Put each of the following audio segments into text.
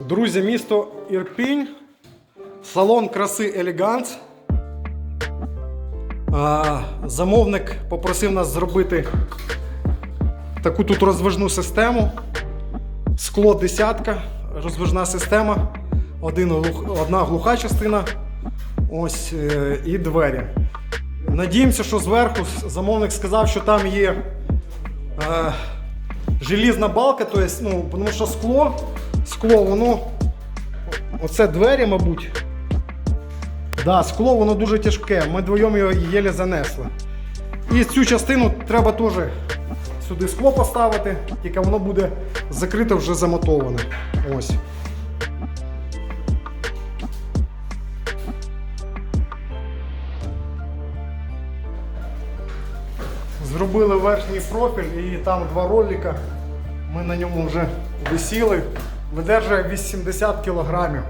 Друзі, місто Ірпінь, салон краси Елеганс. А, Замовник попросив нас зробити таку тут розвижну систему. Скло десятка, розвижна система, один, одна глуха частина. Ось е, і двері. Надіємося, що зверху замовник сказав, що там є е, желізна балка, то есть, ну, тому що скло, скло, воно. Оце двері, мабуть. Да, скло воно дуже тяжке. Ми вдвоєм його єлі занесли. І цю частину треба теж сюди скло поставити, тільки воно буде закрите вже замотоване. Ось. Зробили верхній профіль і там два ролика. Ми на ньому вже висіли. Видержує 80 кілограмів.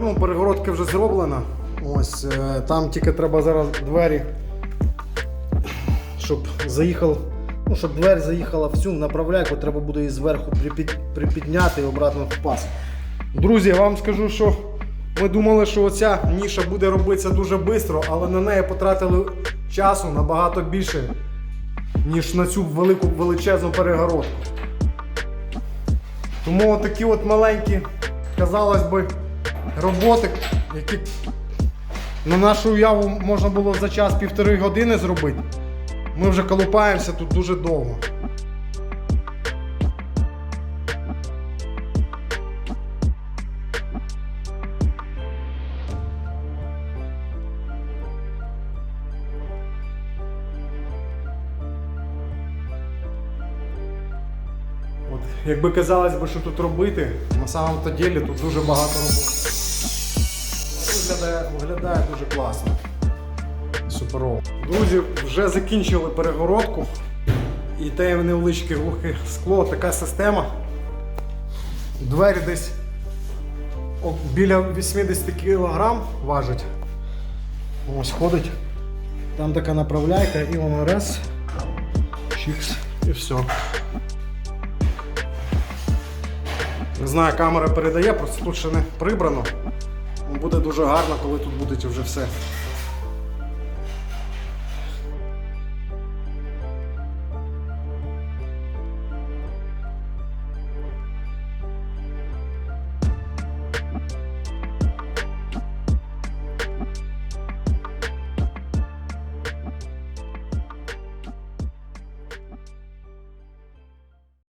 Ну, перегородка вже зроблена. Ось е, там тільки треба зараз двері, щоб заїхав, ну, щоб двері заїхала в цю направляйку, треба буде її зверху припідняти і обратно в. Друзі, я вам скажу, що ми думали, що оця ніша буде робитися дуже швидко, але на неї потратили часу набагато більше, ніж на цю велику величезну перегородку. Тому такі от маленькі, казалось би, роботи, які на нашу уяву можна було за час півтори години зробити. Ми вже колупаємося тут дуже довго. Якби казалось би, що тут робити, на самом то ділі тут дуже багато роботи. Виглядає, виглядає дуже класно. Суперово. Друзі, вже закінчили перегородку. І те невеличке глухе скло, така система. Двері десь біля 80 кг важить. Ось ходить. Там така направляйка і воно раз. Чікс і все. Не знаю, камера передає, просто тут ще не прибрано. Буде дуже гарно, коли тут буде вже все